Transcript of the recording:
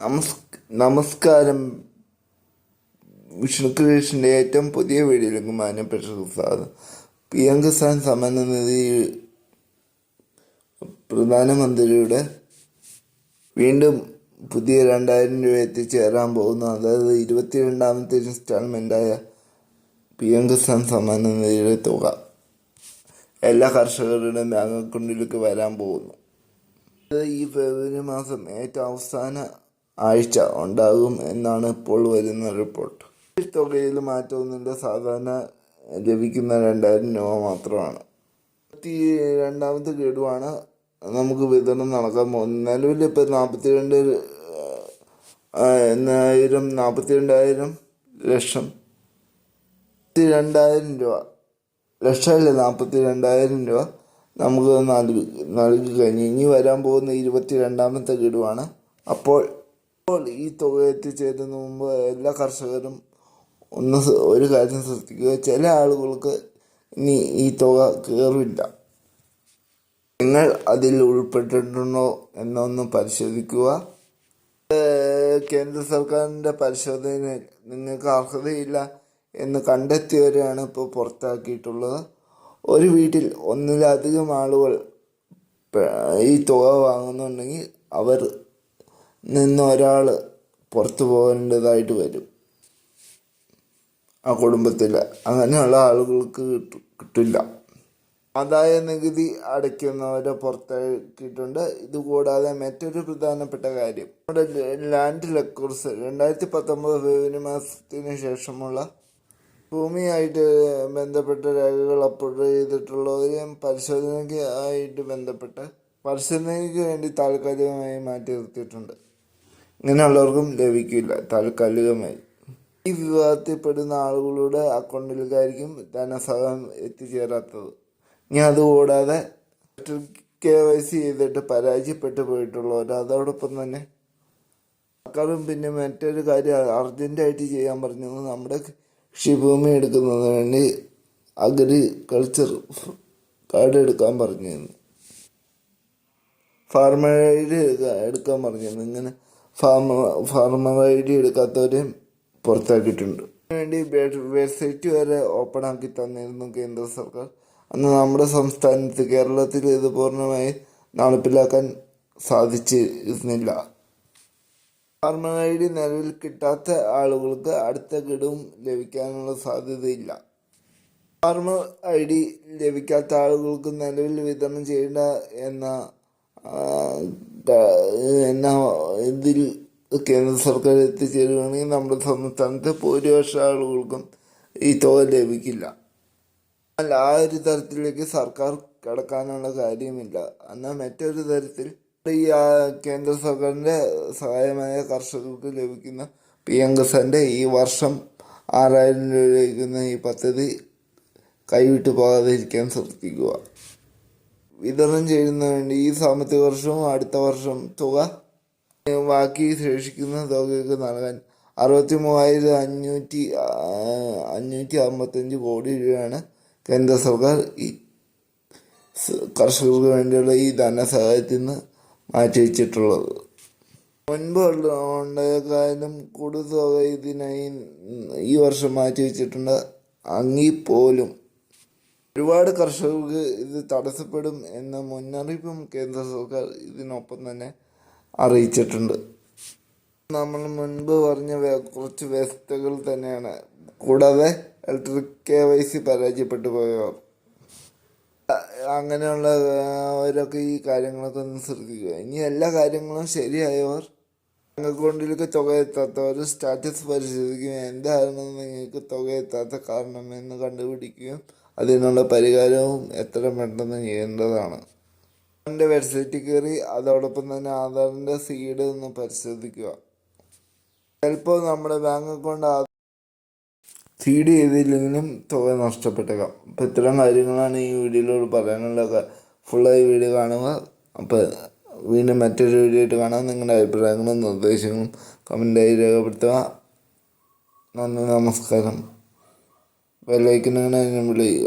നമസ് നമസ്കാരം. വിഷ്ണു കൃഷ്ണന്റെ ഏറ്റവും പുതിയ വീഡിയോയിലേക്ക് മാനപ്പെട്ട സ്വാഗതം. പി എം കിസാൻ സമ്മാന നിധി പ്രധാനമന്ത്രിയുടെ വീണ്ടും പുതിയ രണ്ടായിരം രൂപ എത്തിച്ചേരാൻ പോകുന്ന. അതായത് ഇരുപത്തിരണ്ടാമത്തെ ഇൻസ്റ്റാൾമെന്റായ പി എം കിസാൻ സമ്മാന നിധിയുടെ തുക എല്ലാ കർഷകരുടെയും ബാങ്ക് അക്കൗണ്ടിലേക്ക് വരാൻ പോകുന്നു. ഈ ഫെബ്രുവരി മാസം ഏറ്റവും അവസാന ആഴ്ച ഉണ്ടാകും എന്നാണ് ഇപ്പോൾ വരുന്ന റിപ്പോർട്ട്. ഈ തുകയിൽ മാറ്റമൊന്നുമില്ല സാധാരണ ലഭിക്കുന്ന രണ്ടായിരം രൂപ മാത്രമാണ്. ഇരുപത്തി രണ്ടാമത്തെ ഗഡുവാണ്. നമുക്ക് വിതരണം നടക്കാൻ പോകുന്നത്. നിലവിൽ ഇപ്പോൾ നാൽപ്പത്തി രണ്ട് എന്നായിരം നാൽപ്പത്തി രണ്ടായിരം ലക്ഷം. രണ്ടായിരം രൂപ. ലക്ഷമല്ല നാൽപ്പത്തി രണ്ടായിരം രൂപ നമുക്ക് നൽകി നൽകി കഴിഞ്ഞു. ഇനി വരാൻ പോകുന്ന ഇരുപത്തി രണ്ടാമത്തെ ഗഡുവാണ്. അപ്പോൾ അപ്പോൾ ഈ തുക എത്തിച്ചേരുന്ന മുമ്പ് എല്ലാ കർഷകരും ഒന്ന് ഒരു കാര്യം ശ്രദ്ധിക്കുക ചില ആളുകൾക്ക് ഇനി ഈ തുക കയറില്ല നിങ്ങൾ അതിൽ ഉൾപ്പെട്ടിട്ടുണ്ടോ എന്നൊന്ന് പരിശോധിക്കുക. കേന്ദ്ര സർക്കാരിന്റെ പരിശോധന നിങ്ങൾക്ക് അർഹതയില്ല എന്ന് കണ്ടെത്തിയവരെയാണ് ഇപ്പോൾ പുറത്താക്കിയിട്ടുള്ളത്. ഒരു വീട്ടിൽ ഒന്നിലധികം ആളുകൾ ഈ തുക വാങ്ങുന്നുണ്ടെങ്കിൽ അവർ നിന്ന് ഒരാൾ പുറത്തു പോകേണ്ടതായിട്ട് വരും. ആ കുടുംബത്തിൽ അങ്ങനെയുള്ള ആളുകൾക്ക് കിട്ടു കിട്ടില്ല. ആദായ നികുതി അടയ്ക്കുന്നവരെ പുറത്താക്കിയിട്ടുണ്ട്. ഇതുകൂടാതെ മറ്റൊരു പ്രധാനപ്പെട്ട കാര്യം. നമ്മുടെ ലാൻഡ് റെക്കോർഡ്സ് രണ്ടായിരത്തി പത്തൊമ്പത് ഫെബ്രുവരി മാസത്തിന് ശേഷമുള്ള ഭൂമിയായിട്ട് ബന്ധപ്പെട്ട രേഖകൾ അപ്ലോഡ് ചെയ്തിട്ടുള്ളവരെയും പരിശോധനയ്ക്ക് ആയിട്ട് ബന്ധപ്പെട്ട് പരിശോധനയ്ക്ക് വേണ്ടി താൽക്കാലികമായി മാറ്റി നിർത്തിയിട്ടുണ്ട്. ഇങ്ങനെയുള്ളവർക്കും ലഭിക്കില്ല. താൽക്കാലികമായി. ഈ വിവാദത്തിൽപ്പെടുന്ന ആളുകളുടെ അക്കൗണ്ടിലേക്കായിരിക്കും ധനസഹായം എത്തിച്ചേരാത്തത്. ഇനി അതുകൂടാതെ കെ വൈ സി ചെയ്തിട്ട് പരാജയപ്പെട്ടു പോയിട്ടുള്ളവർ അതോടൊപ്പം തന്നെ സർക്കാരും പിന്നെ മറ്റൊരു കാര്യം അർജന്റായിട്ട് ചെയ്യാൻ പറഞ്ഞത് നമ്മുടെ കൃഷിഭൂമി എടുക്കുന്നതിന് വേണ്ടി അഗ്രികൾച്ചർ കാർഡ് എടുക്കാൻ പറഞ്ഞിരുന്നു ഫാർമർ ഐ ഡി എടുക്കാൻ പറഞ്ഞിരുന്നു. ഇങ്ങനെ ഫാർമർ ഫാർമർ ഐ ഡി എടുക്കാത്തവരെയും പുറത്താക്കിയിട്ടുണ്ട്. വേണ്ടി വെബ്സൈറ്റ് വരെ ഓപ്പൺ ആക്കി തന്നിരുന്നു കേന്ദ്ര സർക്കാർ. അന്ന് നമ്മുടെ സംസ്ഥാനത്ത് കേരളത്തിൽ ഇത് പൂർണമായി നടപ്പിലാക്കാൻ സാധിച്ചിരുന്നില്ല. ഫാർമർ ഐ ഡി നിലവിൽ കിട്ടാത്ത ആളുകൾക്ക് അടുത്ത ഗഡുവും ലഭിക്കാനുള്ള സാധ്യതയില്ല. ഫാർമർ ഐ ഡി ലഭിക്കാത്ത ആളുകൾക്ക് നിലവിൽ വിതരണം ചെയ്യേണ്ട എന്ന എന്ന ഇതിൽ കേന്ദ്ര സർക്കാർ എത്തിച്ചേരുകയാണെങ്കിൽ നമ്മുടെ സംസ്ഥാനത്തെ ഭൂരിപക്ഷ ആളുകൾക്കും ഈ തുക ലഭിക്കില്ല. എന്നാൽ ആ ഒരു തരത്തിലേക്ക് സർക്കാർ കടക്കാനുള്ള കാര്യമില്ല. എന്നാൽ മറ്റൊരു തരത്തിൽ ഈ കേന്ദ്ര സർക്കാരിന്റെ സഹായമായ കർഷകർക്ക് ലഭിക്കുന്ന പി എം കിസാന്റെ ഈ വർഷം ആറായിരം രൂപ ലഭിക്കുന്ന ഈ പദ്ധതി കൈവിട്ടു പോകാതിരിക്കാൻ ശ്രദ്ധിക്കുക. വിതരണം ചെയ്യുന്നതിന് ഈ സാമ്പത്തിക വർഷവും അടുത്ത വർഷം തുക ബാക്കി ശേഷിക്കുന്ന തുകയ്ക്ക് നൽകാൻ അറുപത്തി മൂവായിരത്തി അഞ്ഞൂറ്റി അഞ്ഞൂറ്റി അമ്പത്തഞ്ച് കോടി രൂപയാണ് കേന്ദ്ര സർക്കാർ ഈ കർഷകർക്ക് വേണ്ടിയുള്ള ഈ ധനസഹായത്തിൽ നിന്ന് മാറ്റിവെച്ചിട്ടുള്ളത്. മുൻപ് ഉണ്ടായക്കാലം കൂടുതൽ തുക ഇതിനായി ഈ വർഷം മാറ്റിവെച്ചിട്ടുണ്ട്. അങ്ങി പോലും ഒരുപാട് കർഷകർക്ക് ഇത് തടസ്സപ്പെടും എന്ന മുന്നറിയിപ്പും കേന്ദ്ര സർക്കാർ ഇതിനൊപ്പം തന്നെ അറിയിച്ചിട്ടുണ്ട്. നമ്മൾ മുൻപ് പറഞ്ഞ കുറച്ച് വ്യവസ്ഥകൾ തന്നെയാണ്. കൂടാതെ ഇലക്ട്രിക് കെ വൈ സി പരാജയപ്പെട്ടു പോയവർ അങ്ങനെയുള്ള അവരൊക്കെ ഈ കാര്യങ്ങളൊക്കെ ഒന്ന് ശ്രദ്ധിക്കുക. ഇനി എല്ലാ കാര്യങ്ങളും ശരിയായവർ അക്കൗണ്ടിലേക്ക് തുക എത്താത്തവർ സ്റ്റാറ്റസ് പരിശോധിക്കുകയും എന്തായിരുന്നു നിങ്ങൾക്ക് തുക എത്താത്ത കാരണം എന്ന് കണ്ടുപിടിക്കുകയും അതിനുള്ള പരിഹാരവും എത്ര പെട്ടെന്ന് ചെയ്യേണ്ടതാണ്. എന്റെ വെബ്സൈറ്റിൽ കയറി അതോടൊപ്പം തന്നെ ആധാറിന്റെ സീഡ് ഒന്ന് പരിശോധിക്കുക. ചിലപ്പോൾ നമ്മുടെ ബാങ്ക് അക്കൗണ്ട് സീഡ് ചെയ്തില്ലെങ്കിലും തുക നഷ്ടപ്പെട്ടേക്കാം അപ്പം ഇത്തരം കാര്യങ്ങളാണ് ഈ വീഡിയോയിലൂടെ പറയാനുള്ള ഫുള്ളായി വീഡിയോ കാണുക. അപ്പോൾ വീണ്ടും മറ്റൊരു വീഡിയോ ആയിട്ട് കാണാം. നിങ്ങളുടെ അഭിപ്രായങ്ങളും നിർദ്ദേശങ്ങളും കമന്റായി രേഖപ്പെടുത്തുക. നന്ദി നമസ്കാരം. ബെല്ലൈക്കനാണ് എന്നെ വിളിക്കുക